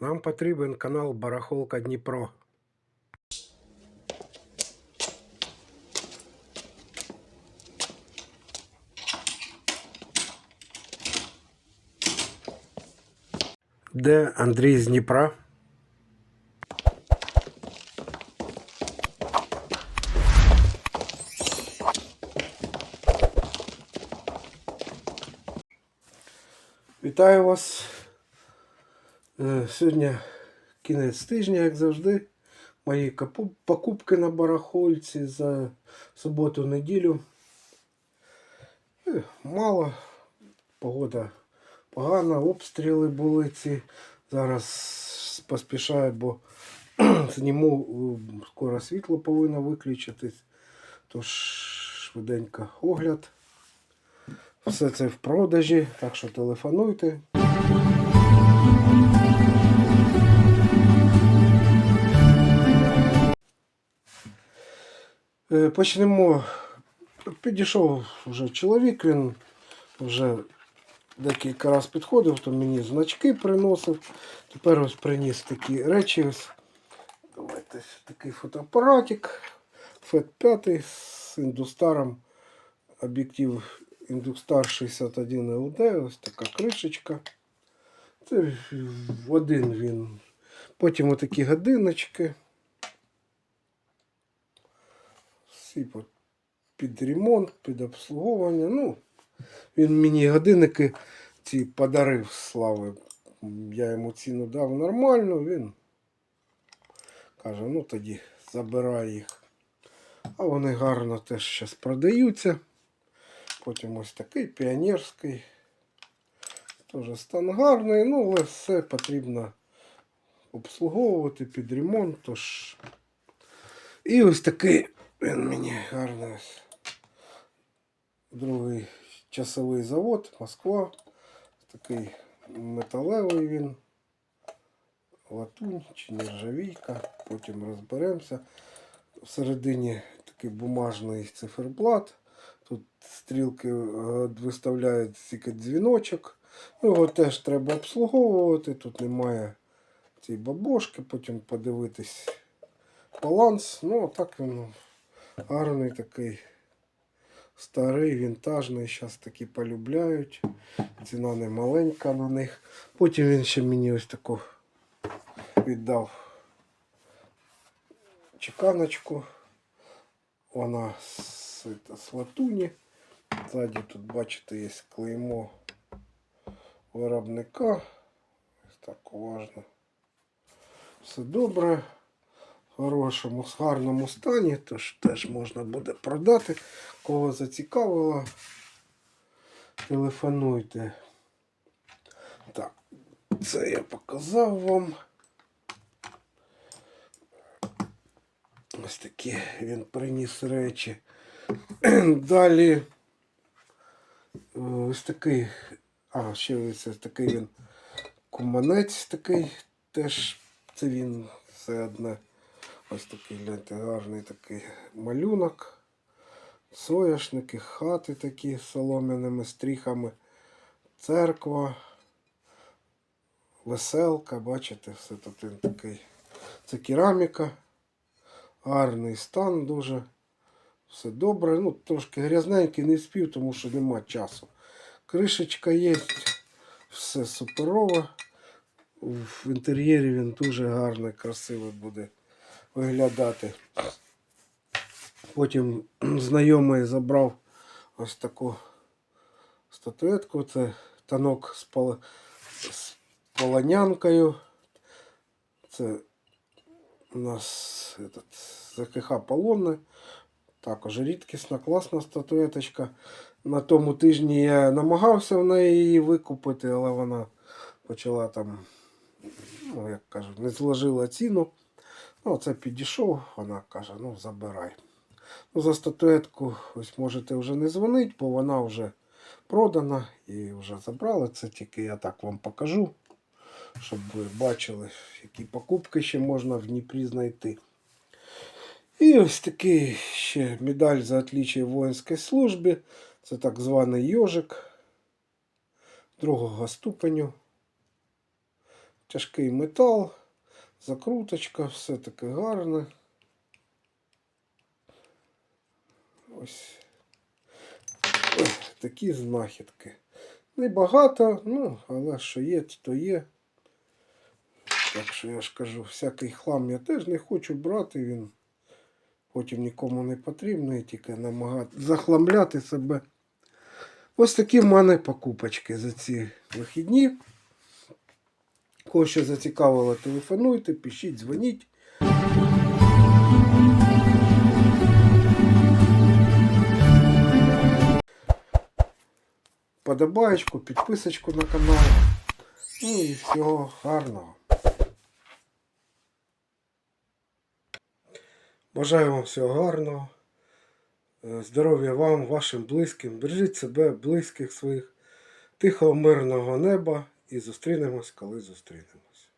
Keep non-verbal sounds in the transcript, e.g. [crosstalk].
Нам потрібен канал Барахолка Дніпро. Де Андрій з Дніпра? Вітаю вас. Е, Сьогодні кінець тижня, як завжди. Мої покупки на барахольці за суботу-неділю. Е, Мало. Погода погана, обстріли були ці. Зараз поспішаю, бо [clears throat] зніму, е, скоро світло повинно виключитись. Тож швиденько огляд. Все це в продажі, так що телефонуйте. Почнемо. Підійшов вже чоловік, він вже декілька разів підходив, то мені значки приносив. Тепер ось приніс такі речі. Давайте такий фотоапаратик. FET 5 з індустаром. Об'єктив Індукстар 61 LD, ось така кришечка. Це один він. Потім отакі годиночки. Всі під ремонт, під обслуговування. Ну, він мені годинники ці подарив слави. Я йому ціну дав нормально, він каже, ну тоді забирай їх. А вони гарно теж зараз продаються. Потім ось такий піонерський. Теж стан гарний, ну, але все потрібно обслуговувати під ремонт. Тож. І ось такий він мені гарний. Другий часовий завод, Москва. Такий металевий він. Латунь чи нержавійка. Потім розберемося. Всередині такий бумажний циферблат. Тут стрілки е, виставляють тільки дзвіночок. Ну, Його теж треба обслуговувати. Тут немає цієї бабошки, потім подивитись баланс. Ну, так він гарний такий старий, вінтажний. Зараз такі полюбляють. Ціна не маленька на них. Потім він ще мені ось таку віддав чеканочку. Вона з, з латуні. Ззаді тут, бачите, є клеймо виробника. Ось так уважно. Все добре. Хорошому, гарному стані, тож теж можна буде продати. Кого зацікавило, телефонуйте. Так, це я показав вам. Ось такі він приніс речі. [clears throat] Далі ось такий, а, ще ось такий він куманець такий, теж це він все одне. Ось такий гляньте, гарний такий малюнок. Соняшники, хати такі з солом'яними стріхами, церква, веселка, бачите, все тут він такий. Це кераміка. Гарний стан дуже. Все добре. Ну, трошки грязненький, не спів, тому що нема часу. Кришечка є, все суперово. В інтер'єрі він дуже гарний, красивий буде виглядати. Потім [clears throat] знайомий забрав ось таку статуетку. Це танок з, пол... з полонянкою. Це у нас этот, ЗКХ Полонне. Також рідкісна, класна статуеточка. На тому тижні я намагався в неї її викупити, але вона почала там, ну, як кажуть, не зложила ціну. Ну, це підійшов, вона каже, ну забирай. Ну, за статуетку ось можете вже не дзвонити, бо вона вже продана і вже забрали. Це тільки я так вам покажу, щоб ви бачили, які покупки ще можна в Дніпрі знайти. І ось такий ще медаль за отличие в воїнській службі. Це так званий йожик другого ступеню. Тяжкий метал, закруточка, все таке гарне. Ось. Ой, такі знахідки. Небагато, ну, але що є, то є. Так що я ж кажу, всякий хлам я теж не хочу брати, він потім нікому не потрібний, тільки намагати захламляти себе. Ось такі в мене покупочки за ці вихідні. Кого що зацікавило, телефонуйте, пишіть, дзвоніть. Подобаєчку, підписочку на канал. Ну і всього гарного. Бажаю вам всього гарного. Е, Здоров'я вам, вашим близьким. Бережіть себе, близьких своїх, тихого мирного неба і зустрінемось, коли зустрінемось.